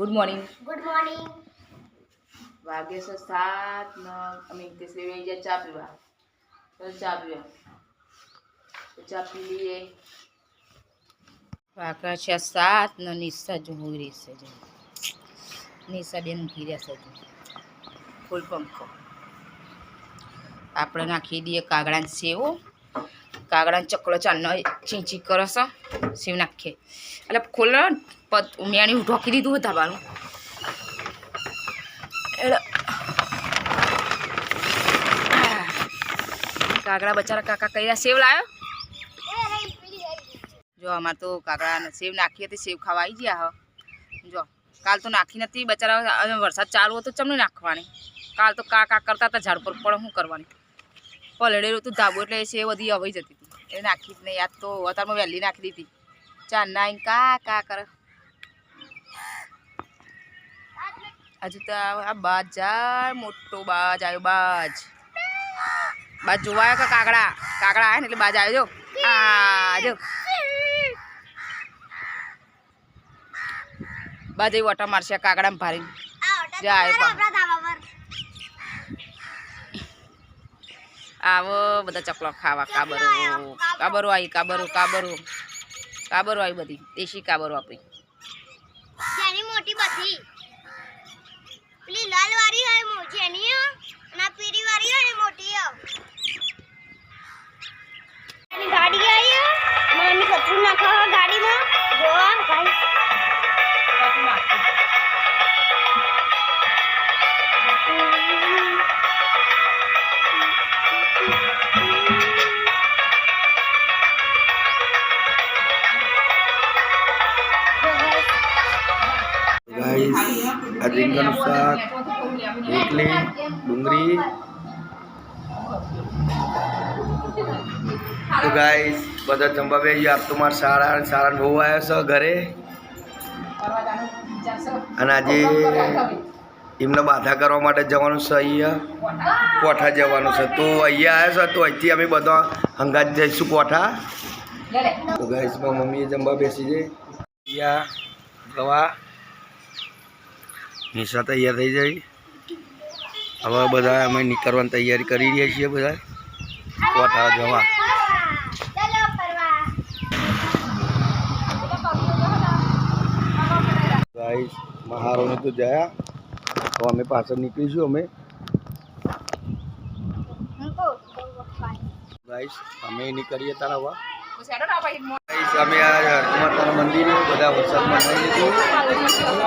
Good morning good morning વાગે છે સાત ન અમે તેસરી વહી જાય ચા પીવા તો ચા પીવા તો ચા પી લઈએ વાગા છે સાત ન નિશા જો હોઈ રહી છે જો નિશા બેન ઊંઘી રહ્યા છે જો ફૂલ પંખો આપણે નાખી દઈએ કાગડાને સેવો કાગડાને ચકલો ચાલનો ચીંચી કરો છો સેવ નાખીએ એટલે ખોલ પત મેણી ઢોકી દીધું હતા બારું કાગડા બચારા કાકા કર્યા, સેવ લાવ્યો જો અમારે તો કાગડા સેવ નાખી હતી, સેવ ખાવા આવી ગયા, હ. જો, કાલ તો નાખી નથી, બચારા વરસાદ ચાલુ હતો ચમની નાખવાની? કાલ તો કા કા કરતા હતા, ઝાડ પર પણ શું કરવાની? પલળેલું હતું ધાબો એટલે સેવ બધી આવી જતી. એ નાખી જ નહીં. યાદ તો અત્યારમાં વહેલી નાખી દીધી. ચાર નાઈન કા કા કર? હજુ તો આ બાજ મોટો બાજ આવ્યો બાજ. બાજ જોવાયો કે કાગડા? કાગડા આવ્યા ને એટલે બાજ આવ્યો જો. આ જો. બાજ એ ઓટા મારશે આ કાગડામાં ભારી જાય પણ. આપણા ધાબા પર આવો બધા ચકલો ખાવા કાબરો કાબરો આવી કાબરો કાબરો. કાબરો આવી બધી દેશી કાબરો આપી જેની મોટી બધી. પેલી લાલ વાળી હોય મો જેની અને આ વાળી હોય ને મોટી. એની ગાડી આવી. કચરું નાખો ગાડીમાં. જોવા રીંગણનું શાક રોટલી ડુંગળી. તો ગાઈસ બધા જમવા બે આપ તો મારા સારા સારા બહુ આવ્યો છે ઘરે. અને આજે એમને બાધા કરવા માટે જવાનું છે અહીંયા. કોઠા જવાનું છે. તો અહીંયા આવ્યા છે. તો અહીંથી અમે બધા હંગાત જઈશું કોઠા. તો ગાઈસમાં મમ્મીએ જમવા બેસી છે. અહીંયા ગવા નિશા તૈયાર થઈ જાય. હવે બધા અમે નીકળવાની તૈયારી કરી રહ્યા છીએ બધા. કોઠા જવા. ગાઈસ મહારોને તો જયા. તો અમે પાછળ નીકળીશું અમે. ગાઈસ અમે નીકળીએ તારા અમે આ માતાના મંદિરે બધા વરસાદમાં નહીં લીધું.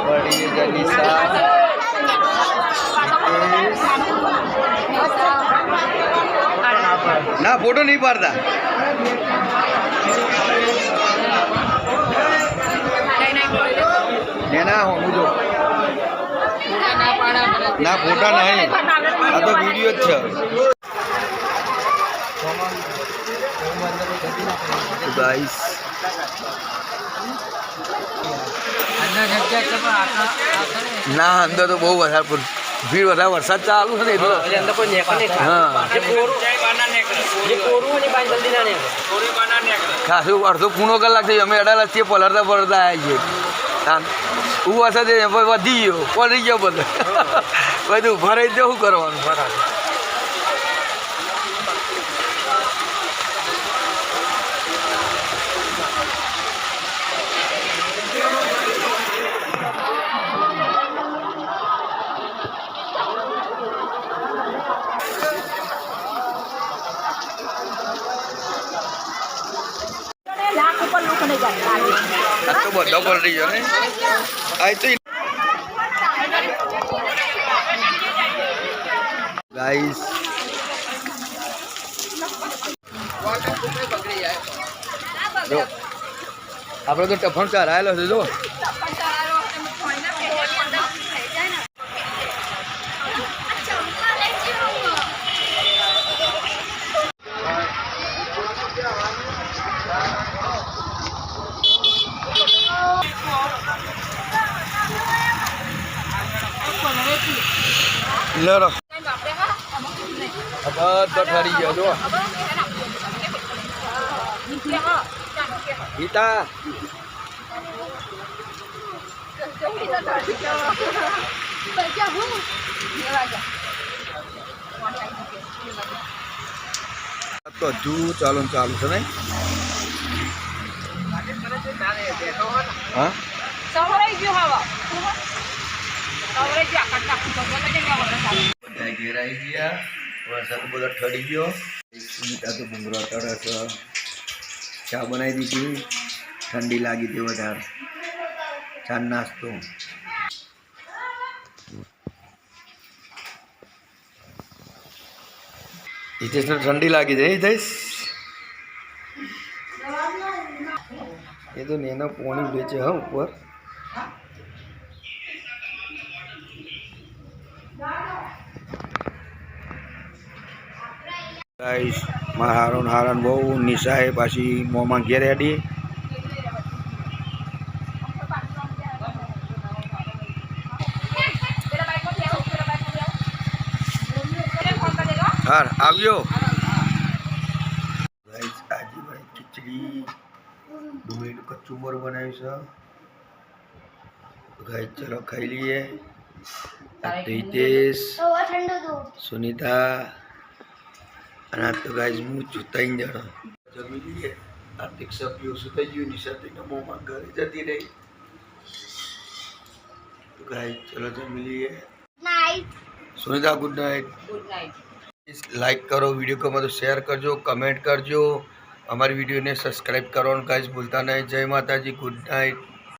વળી જે ના ફોટો નહીં પાડતા. ના હું જો. ના ફોટા નહીં. આ તો વીડિયો જ છે. ગાઈસ ના અંદર તો બહુ વધારે પણ ભીડ વધારે વરસાદ ચાલુ છે ને એટલે હા ખાસું અડધો પૂણો કલાક થઈ અમે અડાલા છીએ પલળતા પલળતા આવી છીએ. હું. વરસાદ વધી ગયો. પડી ગયો બધો. બધું ભરાઈ જવું કરવાનું? આ તો બધો રહી ગયો ને? આ તો ગાઈસ આપણે તો ટફણ આવેલો છે જો. આ બધો ઠરી ગયો જો ગીતા. તો હજુ ચાલુ ને ચાલુ છે નહીં? હા? સવરાઈ ગયો હવે. સવરાઈ ગયો ચા બનાવી દીધી. ઠંડી લાગી હતી વધારે. ચા નાસ્તો. હિતેશને ઠંડી લાગી છે. હિતેશ એ તો નેનો પોણી વેચે હા ઉપર. ગાઈસ મારા હારોન હારાન બહુ નિશાએ પાછી મોંમાં ઘેર હેડી. હાર આવ્યો ગાઈસ આજે ભાઈ ખીચડી. ડુંગળીનું કચુંબર બનાવ્યું છે. ગાઈસ ચલો ખાઈ લઈએ. દૂધ. સુનિતા અને આ તો ગાય હું ચૂતાઈ જાણો. જમી લઈએ. આ દીક્ષા પીઓ થઈ ગયું નિશાતીના મોંમાં ઘરે જતી રહી. તો ગાઈસ ચલો જમી લઈએ. Sunita good night. Good night like કરો વીડિયો ગમે તો શેર કરજો કમેન્ટ કરજો. અમારી વિડીયોને સબસ્ક્રાઈબ કરવાનું કાંઈ જ ભૂલતા નહીં. જય માતાજી ગુડ નાઇટ.